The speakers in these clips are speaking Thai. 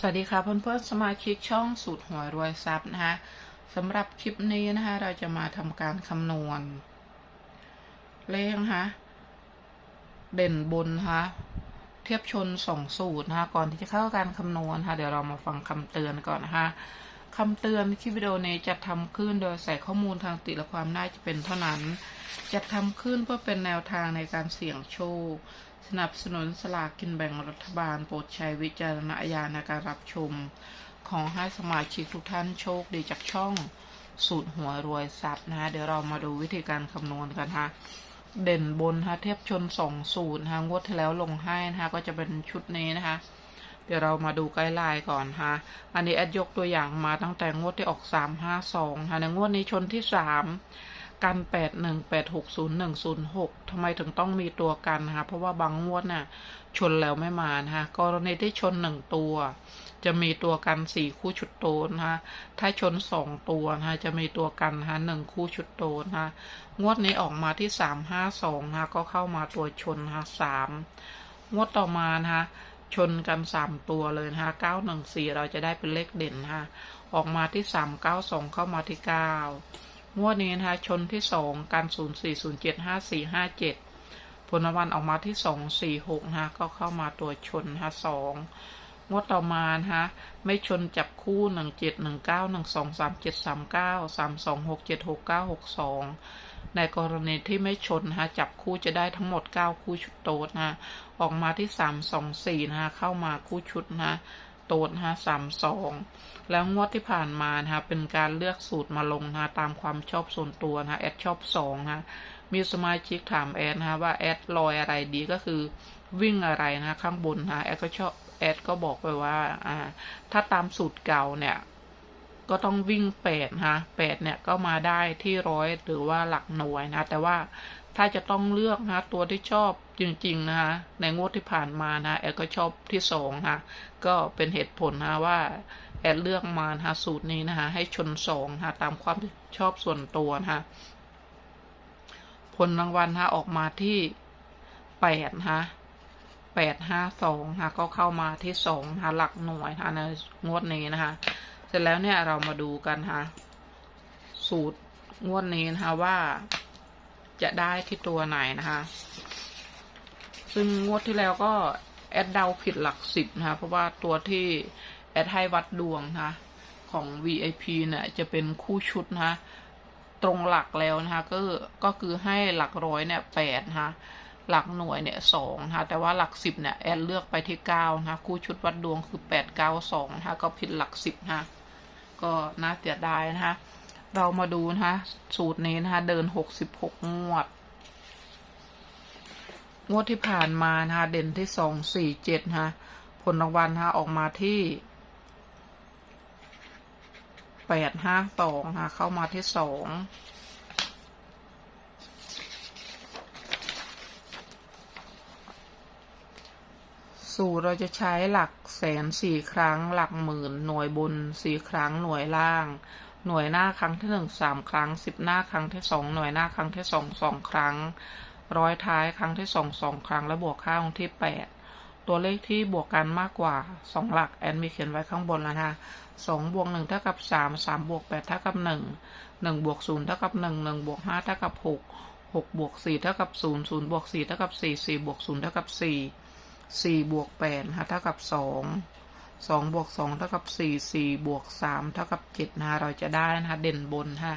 สวัสดีค่ะเพื่อนๆสมาชิกช่องสูตรหวยรวยทรัพย์นะคะสำหรับคลิปนี้นะคะเราจะมาทำการคำนวณ เลขนะคะเด่นบนนะคะเทียบชนสองสูตรนะคะก่อนที่จะเข้าการคำนวณนะคะเดี๋ยวเรามาฟังคำเตือนก่อนนะคะคำเตือนคลิปวิดีโอนี้จะทำขึ้นโดยใส่ข้อมูลทางติและความน่าจะเป็นเท่านั้นจะทำขึ้นเพื่อเป็นแนวทางในการเสี่ยงโชค สนับสนุนสลากกินแบ่งรัฐบาลโปรดใช้วิจารณญาณในการรับชม ขอให้สมาชิกทุกท่านโชคดีจากช่องสูตรหัวรวยทรัพย์นะฮะเดี๋ยวเรามาดูวิธีการคำนวณกันฮะเด่นบนฮะเทียบชนสองสูตรฮะงวดที่แล้วลงให้นะคะก็จะเป็นชุดนี้นะคะ เดี๋ยวเรามาดูไกด์ไลน์ก่อนฮะอันนี้แอดยกตัวอย่างมาตั้งแต่งวดที่ออกสามห้าสองฮะในงวดนี้ชนที่สาม กันแปดหนึ่งแปดหกศูนย์หนึ่งศูนย์หกทำไมถึงต้องมีตัวกันนะคะ เพราะว่าบางงวดน่ะ ชนแล้วไม่มานะคะกรณีที่ชนหนึ่งตัว จะมีตัวกันสี่คู่ชุดโตนะคะ ถ้าชนสองตัวนะคะจะมีตัวกันนะคะหนึ่งคู่ชุดโตนะคะงวดนี้ออกมาที่สามห้าสองนะคะก็เข้ามาตัวชนนะคะสามงวดต่อมานะคะชนกันสามตัวเลยนะคะเก้าหนึ่งสี่เราจะได้เป็นเลขเด่นนะคะออกมาที่สามเก้าสองเข้ามาที่เก้า งวดนี้นะคะ ชนที่สองกันศูนย์สี่ศูนย์เจ็ดห้าสี่ห้าเจ็ดผลรางวัลออกมาที่สองสี่หกนะคะก็เข้ามาตัวชนนะคะสองงวดต่อมานะไม่ชนจับคู่หนึ่งเจ็ดหนึ่งเก้าหนึ่งสองสามเจ็ดสามเก้าสามสองหกเจ็ดหกเก้าหกสองในกรณีที่ไม่ชนนะจับคู่จะได้ทั้งหมดเก้าคู่ชุดโต๊ดนะออกมาที่สามสองสี่นะเข้ามาคู่ชุดนะ ต๊ดนะคะสามสองแล้วงวดที่ผ่านมานะคะเป็นการเลือกสูตรมาลงนะคะตามความชอบส่วนตัวนะคะแอดชอบสองนะคะมีสมาชิกถามแอดนะคะว่าแอดลอยอะไรดีก็คือวิ่งอะไรนะคะข้างบนนะคะแอดก็ชอบแอดก็บอกไปว่าอ่า ถ้าตามสูตรเก่าเนี่ยก็ต้องวิ่งแปดฮะแปดเนี่ยก็มาได้ที่ร้อยหรือว่าหลักหน่วยนะ แต่ว่า ถ้าจะต้องเลือกนะตัวที่ชอบจริงๆนะคะในงวดที่ผ่านมานะแอดก็ชอบที่สองฮะก็เป็นเหตุผลนะว่าแอดเลือกมานะสูตรนี้นะคะให้ชนสองนะตามความชอบส่วนตัวนะคะผลรางวัลนะออกมาที่แปดฮะแปดห้าสองค่ะก็เข้ามาที่สองค่ะหลักหน่วยค่ะในงวดนี้นะคะเสร็จแล้วเนี่ยเรามาดูกันค่ะสูตรงวดนี้นะคะว่า จะได้ที่ตัวไหนนะคะ ซึ่งงวดที่แล้วก็แอดเดาผิดหลักสิบนะคะ เพราะว่าตัวที่แอดให้วัดดวงนะคะของ VIP เนี่ยจะเป็นคู่ชุดนะคะตรงหลักแล้วนะคะก็ก็คือให้หลักร้อยเนี่ยแปดนะคะหลักหน่วยเนี่ยสองนะคะแต่ว่าหลักสิบเนี่ยแอนเลือกไปที่เก้านะคะคู่ชุดวัดดวงคือแปดเก้าสองนะคะก็ผิดหลักสิบนะคะก็น่าเสียดายนะคะ เรามาดูนะคะ สูตรนี้นะคะ เดินหกสิบหกงวด งวดที่ผ่านมานะคะ เด่นที่สองสี่เจ็ดนะคะผลรางวัลนะคะออกมาที่แปดห้าสองนะคะเข้ามาที่สองสูตรเราจะใช้หลักแสนสี่ครั้ง หลักหมื่นหน่วยบนสี่ครั้งหน่วยล่าง หน่วยหน้าครั้งที่หนึ่งสามครั้งสิบหน้าครั้งที่สองหน่วยหน้าครั้งที่สองสองครั้ง ร้อยท้ายครั้งที่สองสองครั้งและบวกค่าองที่แปดตัวเลขที่บวกกันมากกว่าสองหลักแอนมีเขียนไว้ข้างบนแล้วนะสองบวกหนึ่งเท่ากับสามสามบวกแปดเท่ากับหนึ่งหนึ่งบวกศูนย์เท่ากับหนึ่งหนึ่งบวกห้าเท่ากับหกหกบวกสี่เท่ากับศูนย์ศูนย์บวกสี่เท่ากับสี่สี่บวกศูนย์เท่ากับสี่สี่บวกแปดนะคะเท่ากับสอง สองบวกสองเท่ากับสี่สี่บวกสามเท่ากับเจ็ดนะคะเราจะได้นะคะเด่นบนนะคะ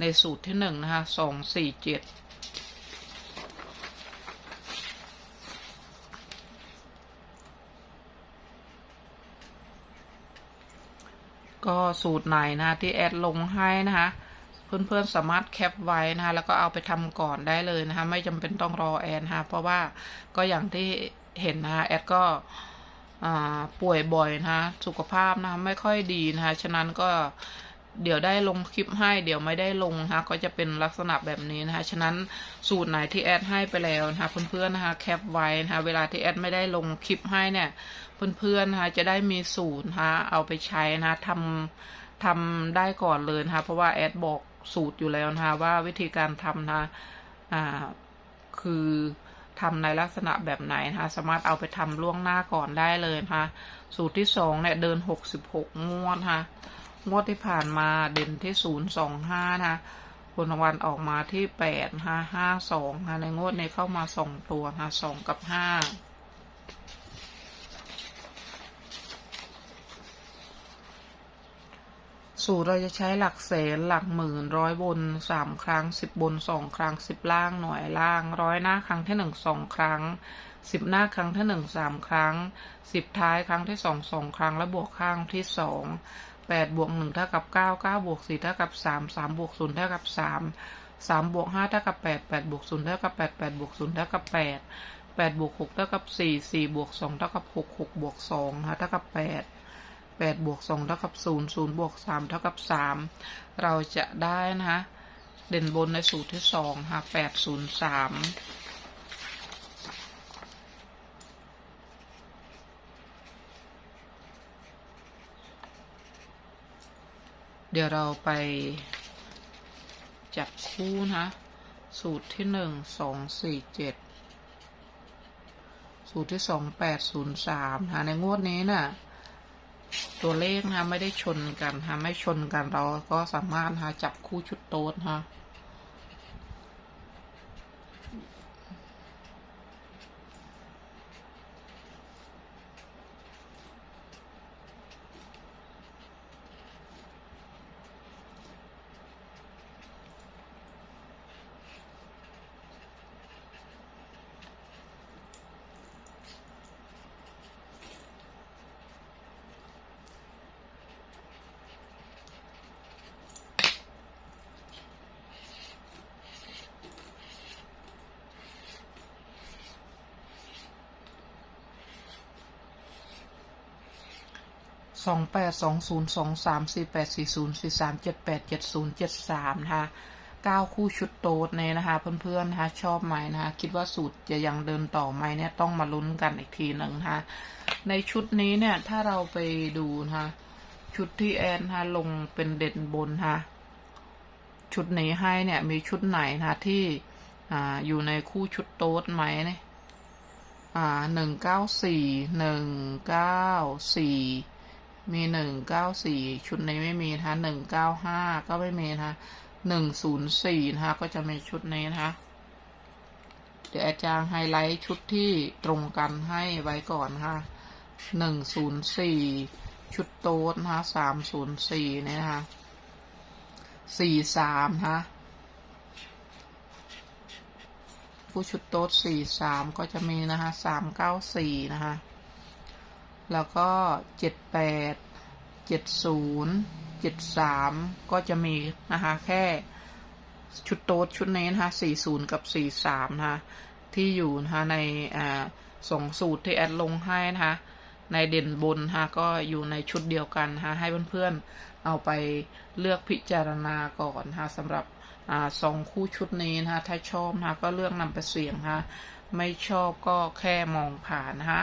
ในสูตรที่หนึ่งนะคะสองสี่เจ็ดก็สูตรไหนนะที่แอดลงให้นะคะเพื่อนๆสามารถแคปไว้นะคะแล้วก็เอาไปทำก่อนได้เลยนะคะไม่จำเป็นต้องรอแอนนะคะเพราะว่าก็อย่างที่เห็นนะคะแอดก็ ป่วยบ่อยนะคะสุขภาพนะคะไม่ค่อยดีนะคะฉะนั้นก็เดี๋ยวได้ลงคลิปให้เดี๋ยวไม่ได้ลงนะคะก็จะเป็นลักษณะแบบนี้นะคะฉะนั้นสูตรไหนที่แอดให้ไปแล้วนะคะเพื่อนๆนะคะแคปไว้นะคะเวลาที่แอดไม่ได้ลงคลิปให้เนี่ยเพื่อนๆนะคะจะได้มีสูตรนะคะเอาไปใช้นะทำทำได้ก่อนเลยนะคะเพราะว่าแอดบอกสูตรอยู่แล้วนะคะว่าวิธีการทำนะคะอ่าคือ ทำในลักษณะแบบไหนนะคะ สามารถเอาไปทำล่วงหน้าก่อนได้เลยนะคะสูตรที่สองเนี่ยเดินหกสิบหกงวดนะคะงวดที่ผ่านมาเด่นที่ศูนย์สองห้านะคะผลรางวัลออกมาที่แปดห้าห้าสองนะคะในงวดนี้เข้ามาสองตัวนะคะสองกับห้า สูตรเราจะใช้หลักแสนหลักหมื่นร้อยบนสามครั้งสิบบนสองครั้งสิบล่างหน่วยล่างร้อยหน้าครั้งที่หนึ่งสองครั้งสิบหน้าครั้งที่หนึ่งสามครั้งสิบท้ายครั้งที่สองสองครั้งและบวกข้างที่สองแปดบวกหนึ่งเท่ากับเก้าเก้าบวกสี่เท่ากับสามสามบวกศูนย์เท่ากับสามสามบวกห้าเท่ากับแปดแปดบวกศูนย์เท่ากับแปดแปดบวกศูนย์เท่ากับแปดแปดบวกหกเท่ากับสี่สี่บวกสองเท่ากับหกหกบวกสองเท่ากับแปด แปดบวกสองเท่ากับศูนย์ศูนย์บวกสามเท่ากับสามเราจะได้นะคะ เด่นบนในสูตรที่สองค่ะแปดศูนย์สามเดี๋ยวเราไปจับคู่นะ สูตรที่หนึ่งสองสี่เจ็ดสูตรที่สองแปดศูนย์สามนะในงวดนี้น่ะ ตัวเลขนะไม่ได้ชนกันนะไม่ชนกันเราก็สามารถนะจับคู่ชุดโต๊ดนะ สองแปดสองศูนย์สองสามสี่แปดสี่ศูนย์สี่สามเจ็ดแปดเจ็ดศูนย์เจ็ดสามนะคะเก้าคู่ชุดโต๊ดเนี่ยนะคะ เพื่อนๆนะคะชอบไหมนะคะคิดว่าสูตรจะยังเดินต่อไหมเนี่ยต้องมาลุ้นกันอีกทีหนึ่งนะคะในชุดนี้เนี่ยถ้าเราไปดูนะคะชุดที่แอนนะคะลงเป็นเด่นบนนะคะชุดนี้ให้เนี่ยมีชุดไหนนะคะที่อ่าอยู่ในคู่ชุดโต๊ดไหมเนี่ยอ่าหนึ่งเก้าสี่หนึ่งเก้าสี่ มีหนึ่งเก้าสี่ชุดนี้ไม่มีนะคะหนึ่งเก้าห้าก็ไม่มีนะคะหนึ่งศูนย์สี่นะคะก็จะมีชุดนี้นะคะเดี๋ยวอาจารย์ไฮไลท์ชุดที่ตรงกันให้ไว้ก่อนค่ะหนึ่งศูนย์สี่ชุดโต๊ดนะคะสามศูนย์สี่เนี่ยนะคะสี่สามนะคะผู้ชุดโต๊ดสี่สามก็จะมีนะคะสามเก้าสี่นะคะ แล้วก็เจ็ดแปดเจ็ดศูนย์เจ็ดสามก็จะมีนะคะแค่ชุดโต๊ดชุดนี้นะคะสี่ศูนย์กับสี่สามนะคะที่อยู่นะคะในอ่าสองสูตรที่แอดลงให้นะคะในเด่นบนนะคะก็อยู่ในชุดเดียวกันนะคะให้เพื่อนๆเอาไปเลือกพิจารณาก่อนนะคะสำหรับอ่าสองคู่ชุดนี้นะคะถ้าชอบนะคะก็เลือกนำไปเสี่ยงนะคะไม่ชอบก็แค่มองผ่านนะคะ